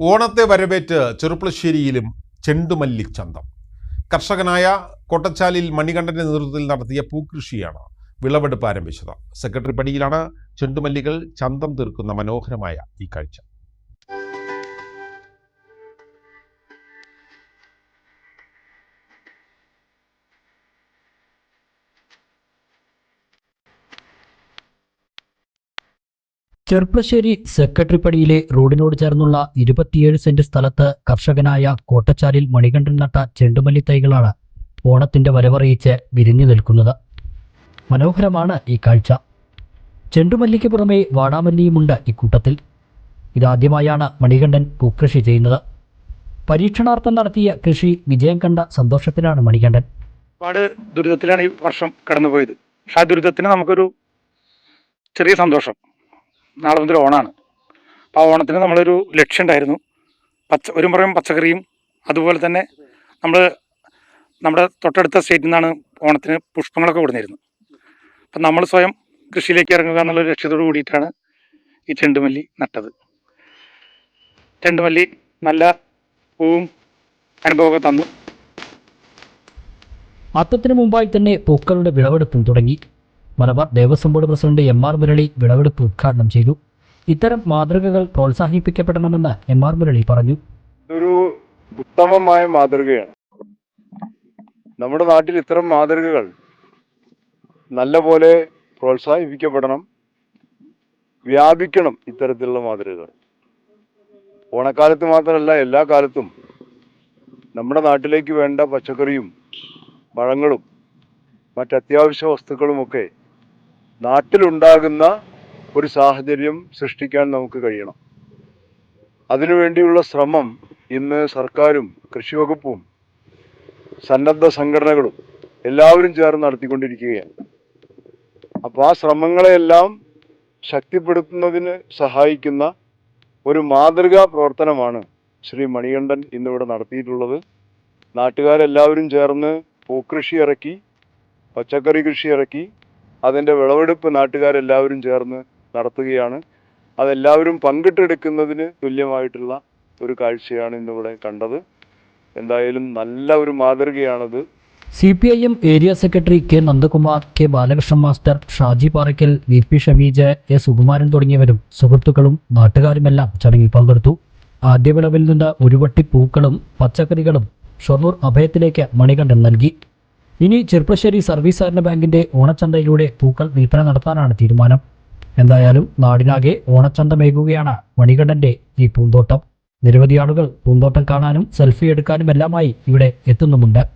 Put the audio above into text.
ഓണത്തെ വരവേറ്റ് ചെറുപ്പളശ്ശേരിയിലും ചെണ്ടുമല്ലി ചന്തം കർഷകനായ കോട്ടച്ചാലിൽ മണികണ്ഠന്റെ നേതൃത്വത്തിൽ നടത്തിയ പൂക്കൃഷിയാണ് വിളവെടുപ്പ് ആരംഭിച്ചത്. സെക്രട്ടറി പടിയിലാണ് ചെണ്ടുമല്ലികൾ ചന്തം തീർക്കുന്ന മനോഹരമായ ഈ കാഴ്ച. ചെർപ്പളശ്ശേരി സെക്രട്ടറിപ്പടിയിലെ റോഡിനോട് ചേർന്നുള്ള ഇരുപത്തിയേഴ് സെന്റ് സ്ഥലത്ത് കർഷകനായ കോട്ടച്ചാലിൽ മണികണ്ഠൻ നട്ട ചെണ്ടുമല്ലി തൈകളാണ് ഓണത്തിന്റെ വരവറിയിച്ച് വിരിഞ്ഞു നിൽക്കുന്നത്. മനോഹരമാണ് ഈ കാഴ്ച. ചെണ്ടുമല്ലിക്ക് പുറമെ വാടാമല്ലിയുമുണ്ട് ഇക്കൂട്ടത്തിൽ ഇതാദ്യമായാണ് മണികണ്ഠൻ പൂക്കൃഷി ചെയ്യുന്നത്. പരീക്ഷണാർത്ഥം നടത്തിയ കൃഷി വിജയം കണ്ട സന്തോഷത്തിലാണ് മണികണ്ഠൻ. ഒരുപാട് ദുരിതത്തിലാണ് ഈ വർഷം കടന്നുപോയത്. പക്ഷെ ആ ദുരിതത്തിന് നമുക്കൊരു ചെറിയ സന്തോഷം. നാളെ മുതൽ ഓണാണ്. അപ്പോൾ ആ ഓണത്തിന് നമ്മളൊരു ലക്ഷ്യം ഉണ്ടായിരുന്നു പച്ച ഒരു മുറയും പച്ചക്കറിയും അതുപോലെ തന്നെ നമ്മൾ നമ്മുടെ തൊട്ടടുത്ത സ്റ്റേറ്റിൽ നിന്നാണ് ഓണത്തിന് പുഷ്പങ്ങളൊക്കെ കൊടുന്നിരുന്നത്. അപ്പം നമ്മൾ സ്വയം കൃഷിയിലേക്ക് ഇറങ്ങുക എന്നുള്ള ലക്ഷ്യത്തോട് കൂടിയിട്ടാണ് ഈ ചെണ്ടുമല്ലി നട്ടത്. ചെണ്ടുമല്ലി നല്ല പൂവും അനുഭവമൊക്കെ തന്നു. അത്തത്തിന് മുമ്പായി തന്നെ പൂക്കളുടെ വിളവെടുപ്പും തുടങ്ങി. Malabar Devaswom board president M R Murali വിളവെടുപ്പ് ഉദ്ഘാടനം ചെയ്തു. ഇത്തരം മാതൃകകൾ പ്രോത്സാഹിപ്പിക്കപ്പെടണമെന്ന് എം ആർ മുരളി പറഞ്ഞു. ഇതൊരു ഉത്തമമായ മാതൃകയാണ്. നമ്മുടെ നാട്ടിൽ ഇത്തരം മാതൃകകൾ നല്ലപോലെ പ്രോത്സാഹിപ്പിക്കപ്പെടണം വ്യാപിക്കണം ഇത്തരത്തിലുള്ള മാതൃകകൾ. ഓണക്കാലത്ത് മാത്രമല്ല എല്ലാ കാലത്തും നമ്മുടെ നാട്ടിലേക്ക് വേണ്ട പച്ചക്കറിയും പഴങ്ങളും മറ്റത്യാവശ്യ വസ്തുക്കളുമൊക്കെ നാട്ടിലുണ്ടാകുന്ന ഒരു സാഹചര്യം സൃഷ്ടിക്കാൻ നമുക്ക് കഴിയണം. അതിനുവേണ്ടിയുള്ള ശ്രമം ഇന്ന് സർക്കാരും കൃഷിവകുപ്പും സന്നദ്ധ സംഘടനകളും എല്ലാവരും ചേർന്ന് നടത്തിക്കൊണ്ടിരിക്കുകയാണ്. അപ്പോൾ ആ ശ്രമങ്ങളെയെല്ലാം ശക്തിപ്പെടുത്തുന്നതിന് സഹായിക്കുന്ന ഒരു മാതൃകാ പ്രവർത്തനമാണ് ശ്രീ മണികണ്ഠൻ ഇന്നിവിടെ നടത്തിയിട്ടുള്ളത്. നാട്ടുകാരെല്ലാവരും ചേർന്ന് പൂക്കൃഷി ഇറക്കി പച്ചക്കറി കൃഷി ഇറക്കി അതിന്റെ വിളവെടുപ്പ് നാട്ടുകാരെല്ലാവരും ചേർന്ന് നടത്തുകയാണ്. അതെല്ലാവരും പങ്കിട്ടെടുക്കുന്നതിന് തുല്യമായിട്ടുള്ള ഒരു കാഴ്ചയാണ് ഇന്നിവിടെ കണ്ടത്. എന്തായാലും നല്ല ഒരു മാതൃകയാണത്. C P I M area secretary K Nandakumar K Balakrishnan master Shaji Parakkal V P Shameej A Sukumaran തുടങ്ങിയവരും സുഹൃത്തുക്കളും നാട്ടുകാരുമെല്ലാം ചടങ്ങിൽ പങ്കെടുത്തു. ആദ്യ വിളവിൽ നിന്ന് ഒരുവട്ടി പൂക്കളും പച്ചക്കറികളും ഷൊർണൂർ അഭയത്തിലേക്ക് മണികണ്ഠൻ നൽകി. ഇനി ചെർപ്പശ്ശേരി സർവീസ് സഹകരണ ബാങ്കിന്റെ ഓണച്ചന്തയിലൂടെ പൂക്കൾ വിൽപ്പന നടത്താനാണ് തീരുമാനം. എന്തായാലും നാടിനാകെ ഓണച്ചന്തമേകുകയാണ് മണികണ്ഠന്റെ ഈ പൂന്തോട്ടം. നിരവധി ആളുകൾ പൂന്തോട്ടം കാണാനും സെൽഫി എടുക്കാനും എടുക്കാനുമെല്ലാമായി ഇവിടെ എത്തുന്നുമുണ്ട്.